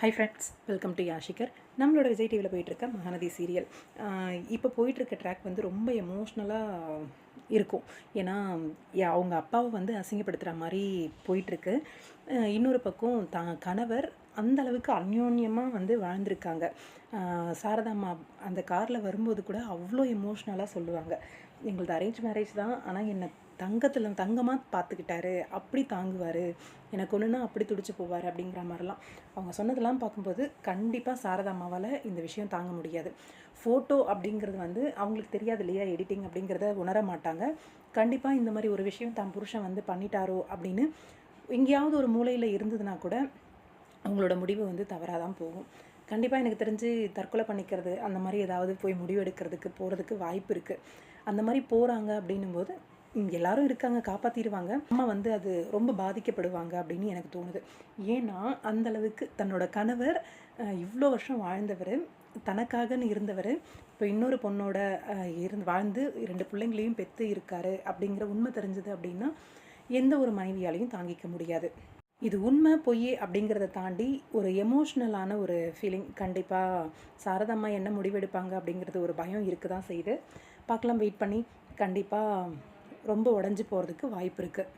High friends welcome to யாஷிகர் நம்மளோட விஜய் டிவியில் போயிட்டுருக்க மகாநதி சீரியல் இப்போ போயிட்டுருக்க ட்ராக் வந்து ரொம்ப எமோஷ்னலாக இருக்கும். ஏன்னா யா- அவங்க அப்பாவை வந்து அசிங்கப்படுத்துகிற மாதிரி போயிட்டுருக்கு. இன்னொரு பக்கம் தான் கணவர் அந்த அளவுக்கு அந்யோன்யமாக வந்து வாழ்ந்திருக்காங்க. அஹ் சாரதாம்மா அந்த காரில் வரும்போது கூட அவ்வளோ எமோஷ்னலாக சொல்லுவாங்க. எங்களது அரேஞ்ச் மேரேஜ் தான் ஆனால் என்னை தங்கத்தில் தங்கமாக பார்த்துக்கிட்டாரு அப்படி தாங்குவார் எனக்கு ஒன்றுனா அப்படி துடிச்சு போவார் அப்படிங்கிற மாதிரிலாம். அவங்க சொன்னதெல்லாம் பார்க்கும்போது கண்டிப்பாக சாரதாம்மாவால் இந்த விஷயம் தாங்க முடியாது. ஃபோட்டோ அப்படிங்கிறது வந்து அவங்களுக்கு தெரியாது இல்லையா எடிட்டிங் அப்படிங்கிறத உணர மாட்டாங்க. கண்டிப்பாக இந்த மாதிரி ஒரு விஷயம் தான் புருஷன் வந்து பண்ணிட்டாரோ அப்படின்னு எங்கேயாவது ஒரு மூலையில் இருந்ததுன்னா கூட அவங்களோட முடிவு வந்து தவறாக தான் போகும். கண்டிப்பாக எனக்கு தெரிஞ்சு தற்கொலை பண்ணிக்கிறது அந்த மாதிரி ஏதாவது போய் முடிவு எடுக்கிறதுக்கு போகிறதுக்கு வாய்ப்பு இருக்குது அந்த மாதிரி போகிறாங்க அப்படின்னும்போது எல்லாரும் இருக்காங்க காப்பாற்றிடுவாங்க அம்மா வந்து அது ரொம்ப பாதிக்கப்படுவாங்க அப்படின்னு எனக்கு தோணுது. ஏன்னா அந்த அளவுக்கு தன்னோட கணவர் இவ்வளோ வருஷம் வாழ்ந்தவர் தனக்காகன்னு இருந்தவர் இப்போ இன்னொரு பொண்ணோட இருந்து வாழ்ந்து ரெண்டு பிள்ளைங்களையும் பெற்று இருக்காரு அப்படிங்கிற உண்மை தெரிஞ்சது அப்படின்னா எந்த ஒரு மனைவியாலையும் தாங்கிக்க முடியாது. இது உண்மை பொய் அப்படிங்கிறத தாண்டி ஒரு எமோஷ்னலான ஒரு ஃபீலிங் கண்டிப்பாக சாரதம்மா என்ன முடிவெடுப்பாங்க அப்படிங்கிறது ஒரு பயம் இருக்க தான் செய்யுது. பார்க்கலாம் வெயிட் பண்ணி. கண்டிப்பாக ரொம்ப உடஞ்சி போகிறதுக்கு வாய்ப்பு இருக்குது